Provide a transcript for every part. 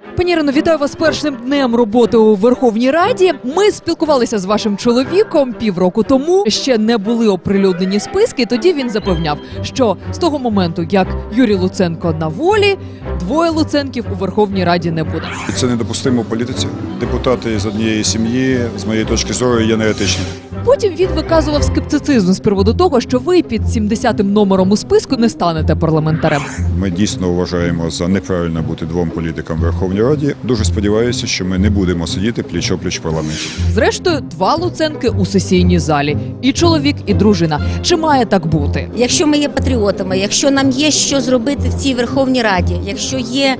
you Пані Ірино, вітаю вас першим днем роботи у Верховній Раді. Ми спілкувалися з вашим чоловіком півроку тому. Ще не були оприлюднені списки. Тоді він запевняв, що з того моменту, як Юрій Луценко на волі, двоє Луценків у Верховній Раді не буде. Це недопустимо в політиці. Депутати з однієї сім'ї, з моєї точки зору, є неетичні. Потім він виказував скептицизм з приводу того, що ви під 70-м номером у списку не станете парламентарем. Ми дійсно вважаємо за неправильно бути двом політикам Верховній Раді. Дуже сподіваюся, що ми не будемо сидіти пліч-опліч в парламенті. Зрештою, два Луценки у сесійній залі, і чоловік, і дружина. Чи має так бути? Якщо ми є патріотами, якщо нам є що зробити в цій Верховній Раді, якщо є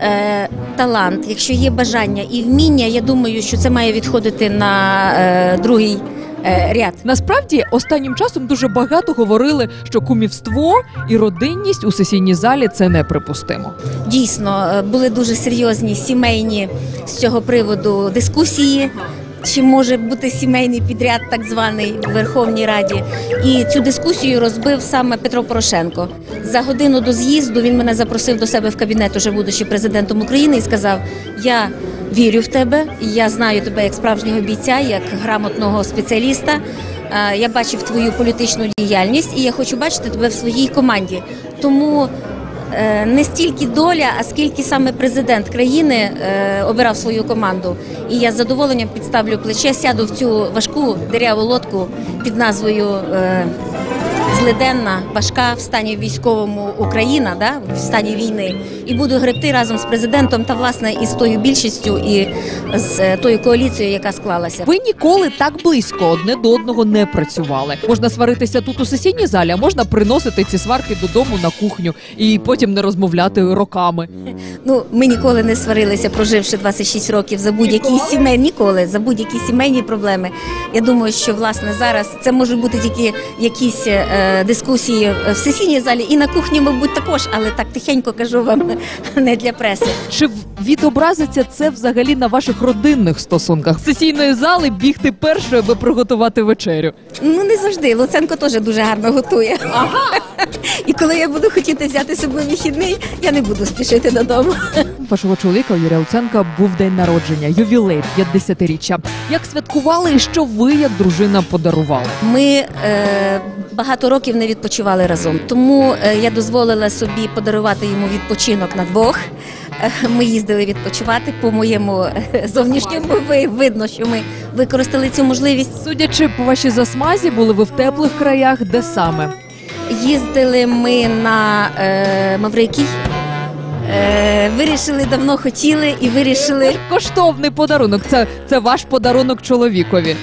е, талант, якщо є бажання і вміння, я думаю, що це має відходити на е, другий ряд. Насправді останнім часом дуже багато говорили, що кумівство і родинність у сесійній залі це неприпустимо. Дійсно, е, були дуже серйозні сімейні з цього приводу дискусії. Чи може бути сімейний підряд, так званий в Верховній Раді, і цю дискусію розбив саме Петро Порошенко. За годину до з'їзду він мене запросив до себе в кабінет, уже будучи президентом України, і сказав: Я вірю в тебе, я знаю тебе як справжнього бійця, як грамотного спеціаліста. Я бачив твою політичну діяльність, і я хочу бачити тебе в своїй команді. Тому не стільки доля, а скільки саме президент країни е, обирав свою команду. І я з задоволенням підставлю плече, сяду в цю важку деряву лодку під назвою е, Злиденна, важка в стані військовому Україна, да, в стані війни, і буду гребти разом з президентом та власне і з тою більшістю, і з е, тою коаліцією, яка склалася. Ви ніколи так близько одне до одного не працювали. Можна сваритися тут у сесійній залі, а можна приносити ці сварки додому на кухню і потім не розмовляти роками. Ну, ми ніколи не сварилися, проживши 26 років за будь-які сімейні ніколи за будь-які сімейні проблеми. Я думаю, що власне зараз це може бути тільки якісь е, дискусії в сесійній залі і на кухні, мабуть, також, але так тихенько кажу вам не для преси. Чи в- відобразиться це взагалі на ваших родинних стосунках? З сесійної зали бігти першою, аби приготувати вечерю. Ну не завжди. Луценко теж дуже гарно готує. Ага. І коли я буду хотіти взяти з собою вихідний, я не буду спішити додому. Вашого чоловіка Юрія Луценка був день народження, ювілей 50-річчя. Як святкували і що ви, як дружина, подарували? Ми е, багато років не відпочивали разом, тому е, я дозволила собі подарувати йому відпочинок на двох. Е, Ми їздили відпочивати. По моєму е, зовнішньому ви- видно, що ми використали цю можливість. Судячи по вашій засмазі, були ви в теплих краях, де саме? Їздили ми на е, Маврикій. Е, вирішили давно хотіли і вирішили. Коштовний подарунок. Це, це ваш подарунок чоловікові.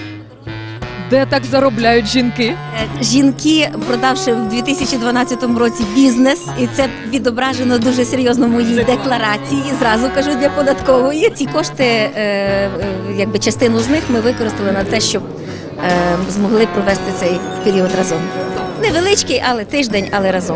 Де так заробляють жінки? Е, Жінки, продавши в 2012 році бізнес, і це відображено дуже серйозно в моїй декларації. Зразу кажу для податкової. Ці кошти, е, е, якби частину з них ми використали на те, щоб змогли провести цей період разом. Невеличкий, але тиждень, але разом.